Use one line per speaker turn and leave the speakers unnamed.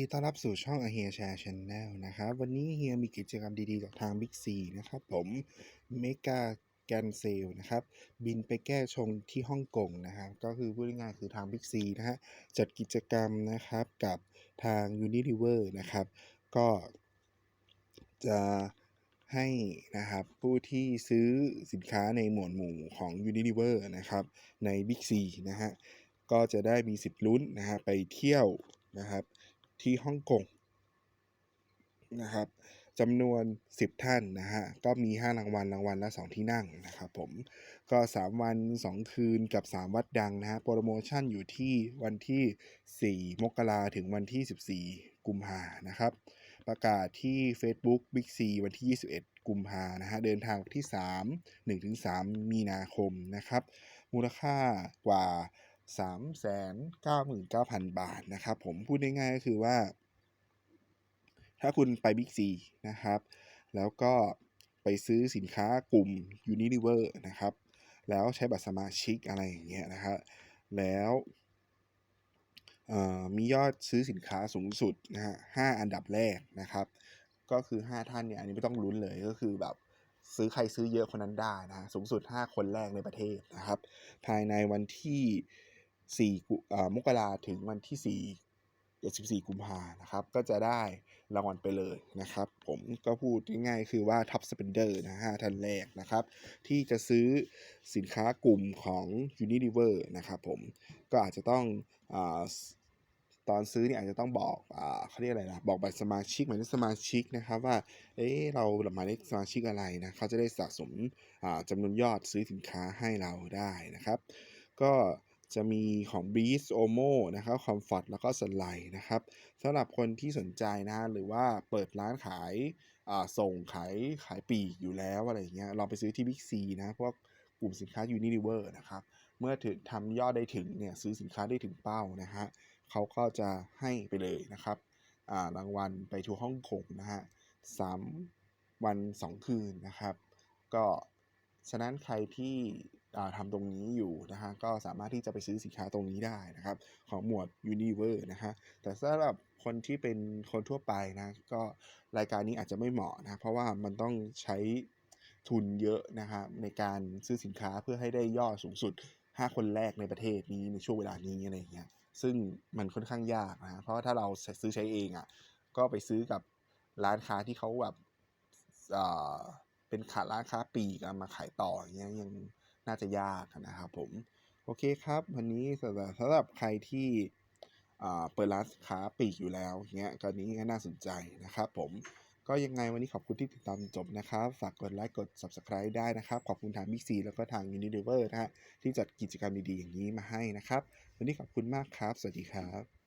อนรับสู่ช่อง a h e r Share Channel นะครับ วันนี้เฮียมีกิจกรรมดีๆ จากทาง Big C นะครับผม Mega g a n s a l e นะครับบินไปแก้ชงที่ฮ่องกงนะครับก็คือพูดง่ายๆคือทาง Big C นะฮะจัดกิจกรรมนะครับกับทาง Unilever นะครับ ก็จะให้นะครับผู้ที่ซื้อสินค้าในหมวดหมู่ของ Unilever นะครับใน Big C นะฮะก็จะได้มีสิทธิ์ลุ้นนะฮะไปเที่ยวนะครับ ที่ฮ่องกงนะครับจำนวน 10 ท่านนะฮะ ก็มี 5 รางวัล รางวัลละ 2 ที่นั่งนะครับผม ก็ 3 วัน 2 คืนกับ 3 วัดดังนะฮะ โปรโมชั่นอยู่ที่วันที่ 4 มกราถึงวันที่ 14 กุมภานะครับ ประกาศที่ Facebook Big C วันที่ 21 กุมภานะฮะ เดินทางวันที่ 3 1-3 มีนาคมนะครับ มูลค่ากว่า 399,000 บาทนะครับ ผมพูดง่ายๆก็คือว่า ถ้าคุณไป Big C นะครับ แล้วก็ไปซื้อสินค้ากลุ่ม Unilever นะครับ แล้วใช้บัตรสมาชิกอะไรอย่างเงี้ยนะครับแล้วมียอดซื้อสินค้าสูงสุดนะฮะ5อันดับแรกนะครับ ก็คือ 5 ท่านเนี่ยอันนี้ไม่ต้องลุ้นเลยก็คือแบบซื้อใครซื้อเยอะคนนั้นได้นะฮะสูงสุด 5 คนแรกในประเทศนะครับ ภายในวันที่ 4กุอ่มกราถึงวันที่4 14กุมภานะครับ ก็จะได้รางวัลไปเลยนะครับ ผมก็พูดง่ายๆคือว่า Top Spender นะฮะท่านแรกนะครับ ที่จะซื้อสินค้ากลุ่มของ Unilever นะครับผมก็อาจจะต้องอตอนซื้อเนี่ยอาจจะต้องบอกอเขาเรียกอะไรนะบอกบัตรสมาชิกหมายเลขสมาชิกนะครับว่า เอ๊ะเราหมายเลขสมาชิกอะไรนะเขาจะได้สะสมอ่าจำนวนยอดซื้อสินค้าให้เราได้นะครับ ก็ จะมีของ b r e e z Omo นะครับ Comfort แล้วก็ Sunlight นะครับสำหรับคนที่สนใจนะหรือว่าเปิดร้านขายาส่งขายขายปีกอยู่แล้วอะไรอย่างเงี้ยลองไปซื้อที่ Big C นะพวกกลุ่มสินค้า Unilever นะครับ เมื่อถึงทำยอดได้ถึงเนี่ยซื้อสินค้าได้ถึงเป้านะฮะเขาก็จะให้ไปเลยนะครับอ่ารางวัลไปทัวร์ฮ่องกงนะฮะสามวันสองคืนนะครับ ก็ฉะนั้นใครที่ อ่าทำตรงนี้อยู่นะฮะก็สามารถที่จะไปซื้อสินค้าตรงนี้ได้นะครับ ของหมวด Univer นะฮะแต่สำหรับคนที่เป็นคนทั่วไปนะ ก็รายการนี้อาจจะไม่เหมาะนะเพราะว่ามันต้องใช้ทุนเยอะนะครับในการซื้อสินค้าเพื่อให้ได้ยอดสูงสุด 5 คนแรกในประเทศนี้ในช่วงเวลานี้อะไรอย่างเงี้ยซึ่งมันค่อนข้างยากนะเพราะว่าถ้าเราซื้อใช้เองอะ่ะก็ไปซื้อกับร้านค้าที่เขาแบบเอ่อเป็นขาร้านค้าปีกมาขายต่ออย่างเงี้ยยัง น่าจะยากนะครับผม โอเคครับ วันนี้สำหรับสำหรับใครที่เปิดร้านค้าปลีกอยู่แล้วเงี้ยก็นี้ก็น่าสนใจนะครับผมก็ยังไงวันนี้ขอบคุณที่ติดตามจบนะครับ ฝากกดไลค์กด Subscribe ได้นะครับ ขอบคุณทาง Big C แล้วก็ทาง Unilever นะฮะที่จัดกิจกรรมดีๆอย่างนี้มาให้นะครับ วันนี้ขอบคุณมากครับ สวัสดีครับ